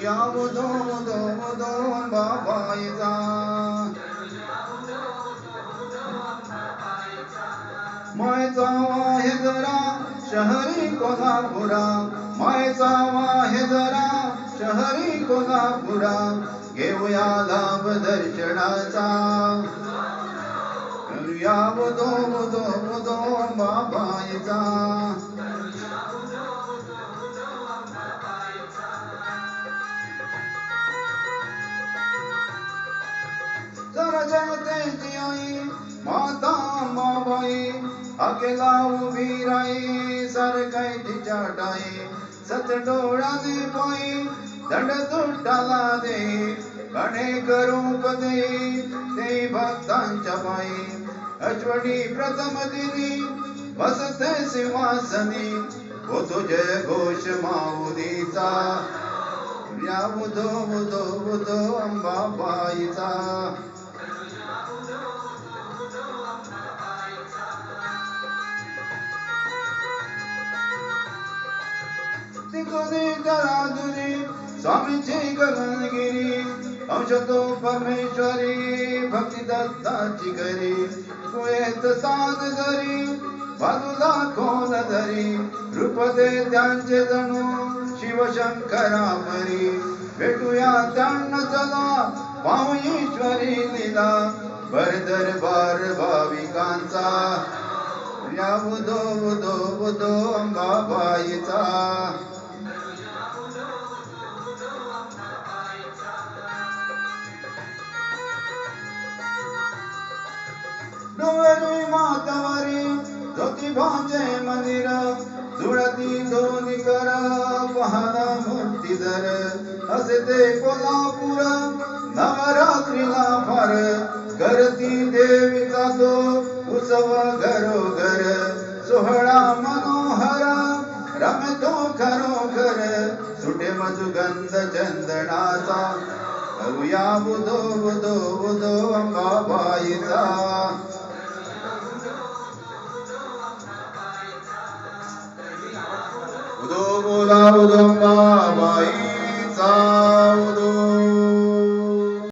करूया उदो उदो उदो बाबाईचा मायचा जरा शहरी कोल्हापुरा। मायचा आहे जरा शहरी कोल्हापुरा। घेऊया लाभ दर्शनाचा। करूया उदो उदो उदो बाबाईचा जनतेची आई माता माबाई अकेला उभी राई सरकाय तिच्या टाई सत डोळ्याने पाई दंड तुटाला दे कणे करूप दे ते भक्तांच्या पायी अश्वनी प्रथम दिनी बसते सिंहासनी होतो जय घोष माऊलीचा या बुधो बुधो बुधो अंबाबाईचा स्वामीची गगनगिरी अंशतो परमेश्वरी भक्ती दत्ताची घरी कुळेत साध जरी बाजूला खोल धरी रूप दे त्यांचे जणू शिवशंकरा परी भेटूया त्यांना चला पाहू ईश्वरी लीला भर दरबार भाविकांचा या बुधो बुधो बुधो अंबाबाईचा डोंगरी मातावरी ज्योतिबाचे मंदिर जुळती दोन्ही कर पहाना मूर्तीधर असे ते कोल्हापूर, नवरात्रीला फार करती देवीचा तो उत्सव घरोघर, सोहळा मनोहर, रमतो खरोखर सुटे मधुगंध चंदनाचा करूया बुधो बुधो बुधो अंबाबाईचा. उदो बोला उदो अंबाबाईचा उदो